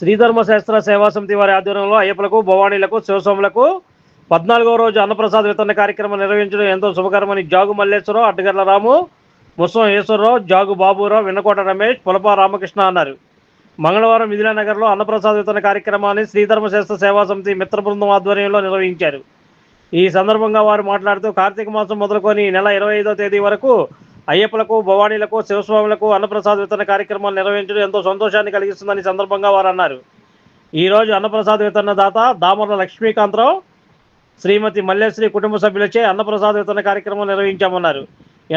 శ్రీధర్మశాస్త్ర సేవా సమితి వారి ఆధ్వర్యంలో అయ్యప్పలకు భవానీలకు శివస్వాములకు పద్నాలుగవ రోజు అన్నప్రసాద వితరణ కార్యక్రమం నిర్వహించడం ఎంతో శుభకరమని జాగు మల్లేశ్వరరావు అడ్డగర్ల రాము ముసం ఈశ్వరరావు జాగు బాబురావు విన్నకోట రమేష్ పులప రామకృష్ణ అన్నారు. మంగళవారం మిథిలానగర్లో అన్నప్రసాద్ వితరణ కార్యక్రమాన్ని శ్రీధర్మశాస్త్ర సేవా సమితి మిత్ర బృందం ఆధ్వర్యంలో నిర్వహించారు. ఈ సందర్భంగా వారు మాట్లాడుతూ కార్తీక మాసం మొదలుకొని నెల ఇరవై ఐదో తేదీ వరకు అయ్యప్పలకు భవానీలకు శివస్వాములకు అన్నప్రసాద్ వితరణ కార్యక్రమాలు నిర్వహించడం ఎంతో సంతోషాన్ని కలిగిస్తుందని సందర్భంగా వారు అన్నారు. ఈ రోజు అన్నప్రసాద వితరణ దాత దామర్ల లక్ష్మీకాంతరావు శ్రీమతి మల్లేశ్వరి కుటుంబ సభ్యులచే అన్నప్రసాద్ వితరణ కార్యక్రమం నిర్వహించామన్నారు.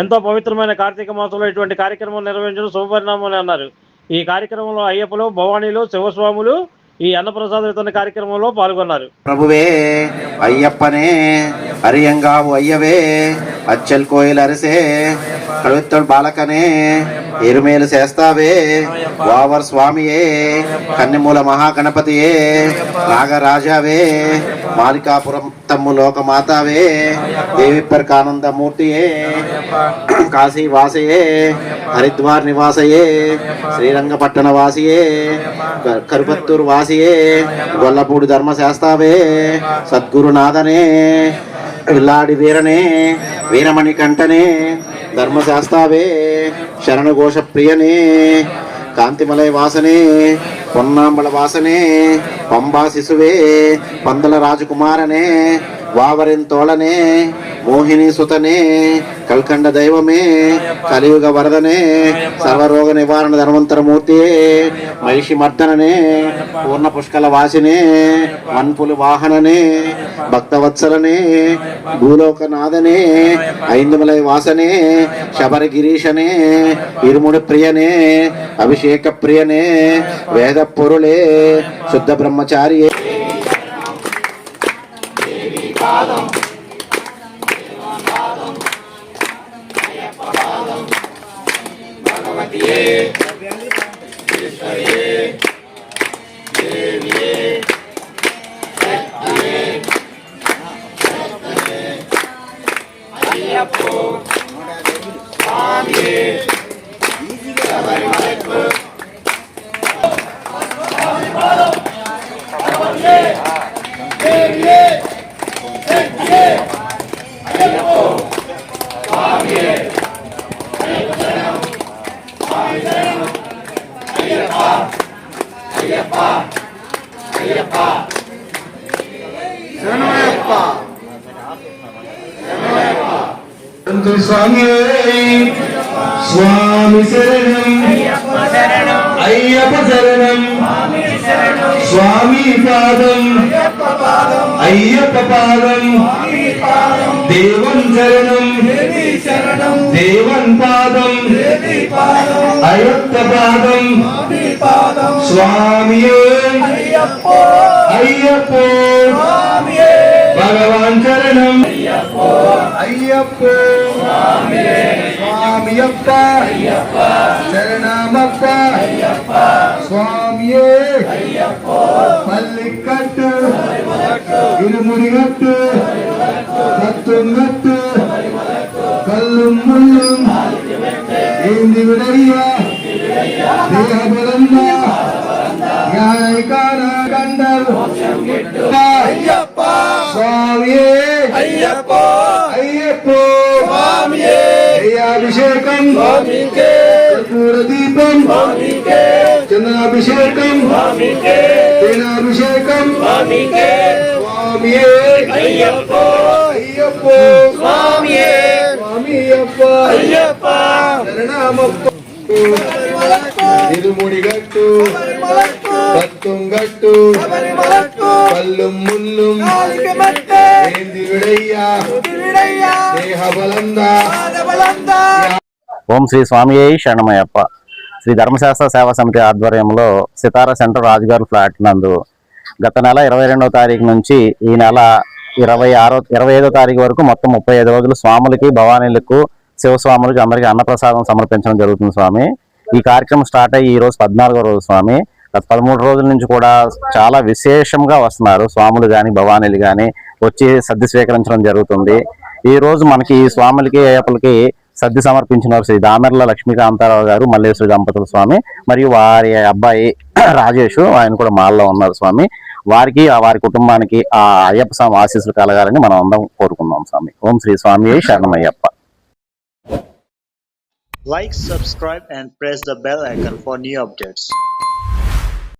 ఎంతో పవిత్రమైన కార్తీక మాసంలో ఇటువంటి కార్యక్రమం నిర్వహించడం శుభపరిణామం అన్నారు. ఈ కార్యక్రమంలో అయ్యప్పలు భవానీలు శివస్వాములు ఈ అన్నప్రసాద వితరణ కార్యక్రమంలో పాల్గొన్నారు. ప్రభువే అయ్యప్పనే హరియంగా అయ్యవే అచ్చల్ కోయిల్ అరిసే కవిత్తుడు బాలకనే ఎరుమేలు చేస్తావే వావర్ స్వామియే కన్నెమూల మహాగణపతియే నాగరాజావే మాలికాపురం తమ్ము లోకమాతావే దేవి ప్రకానందమూర్తియే కాశీ వాసయే హరిద్వార్ నివాసయే శ్రీరంగపట్టణ వాసియే కరుపత్తూరు వాసియే గొల్లపూడి ధర్మశాస్తావే సద్గురునాథనే విల్లాడి వీరనే వీరమణి కంటనే ధర్మశాస్త్రావే శరణఘోష ప్రియనే కాంతిమలయ వాసనే పొన్నాంబళ వాసనే పంబా శిశువే పందల రాజకుమారనే వావరిన్ తోళనే మోహిని సుతనే కల్కండ దైవమే కలియుగ వరదనే సర్వరోగ నివారణ ధన్వంతరమూర్తి మహిషి మర్దననే పూర్ణ పుష్కల వాసినే వన్పులు వాహననే భక్తవత్సలనే భూలోకనాథనే ఐందుమలై వాసనే శబరి గిరీశనే ఇరుముడి ప్రియనే అభిషేక ప్రియనే వేద పొరులే శుద్ధ బ్రహ్మచారియే. Yeah. స్వామి స్వామి శరణం అయ్యప్ప శరణం స్వామి పాదం అయ్యప్ప పాదం దేవన్ శరణం దేవన్ పాదం అయ్యప్ప పాదం స్వామి అయ్యప్ప భగవాన్ శరణం ஐயப்போ. சுவாமியப்பா. சரணமப்பா சுவாமியே. பள்ளிக்கட்டு. இருமுடிகட்டு சத்துங்கட்டு கல்லும் முள்ளும். ஏந்தி விடைய. தேகபல అభిషేకం కర్పూర దీపం చందనాభిషేకం తేనాభిషేకం స్వామియే అయ్యప్ప అయ్యప్ప స్వామియే స్వామియప్ప అయ్యప్ప శరణమప్ప ఇరుముడిగట్టు పత్తుంగట్టు పల్లు ముల్లు ఓం శ్రీ స్వామి శరణమయ్యప్ప. శ్రీ ధర్మశాస్త్ర సేవా సమితి ఆధ్వర్యంలో సితారా సెంటర్ రాజుగారి ఫ్లాట్ నందు గత నెల ఇరవై రెండవ తారీఖు నుంచి ఈ నెల ఇరవై ఆరో ఇరవై ఐదో తారీఖు వరకు మొత్తం ముప్పై ఐదు రోజులు స్వాములకి భవానీలకు శివస్వాములకి అందరికీ అన్నప్రసాదం సమర్పించడం జరుగుతుంది స్వామి. ఈ కార్యక్రమం స్టార్ట్ అయ్యి ఈ రోజు పద్నాలుగో రోజు స్వామి. గత పదమూడు రోజుల నుంచి కూడా చాలా విశేషంగా వస్తున్నారు. స్వాములు కానీ భవానీలు కానీ వచ్చి సర్ది స్వీకరించడం జరుగుతుంది. ఈ రోజు మనకి ఈ స్వాములకి అయ్యప్పలకి సర్ది సమర్పించిన వారు శ్రీ దామెర్ల లక్ష్మీకాంతారావు గారు మల్లేశ్వరి దంపతుల స్వామి మరియు వారి అబ్బాయి రాజేష్ ఆయన కూడా మాల్లో ఉన్నారు స్వామి. వారికి ఆ వారి కుటుంబానికి ఆ అయ్యప్ప స్వామి ఆశీస్సులు కలగాలని మనం అందరం కోరుకుందాం స్వామి. ఓం శ్రీ స్వామి శరణమయ్యప్ప. Like subscribe and press the bell icon for new updates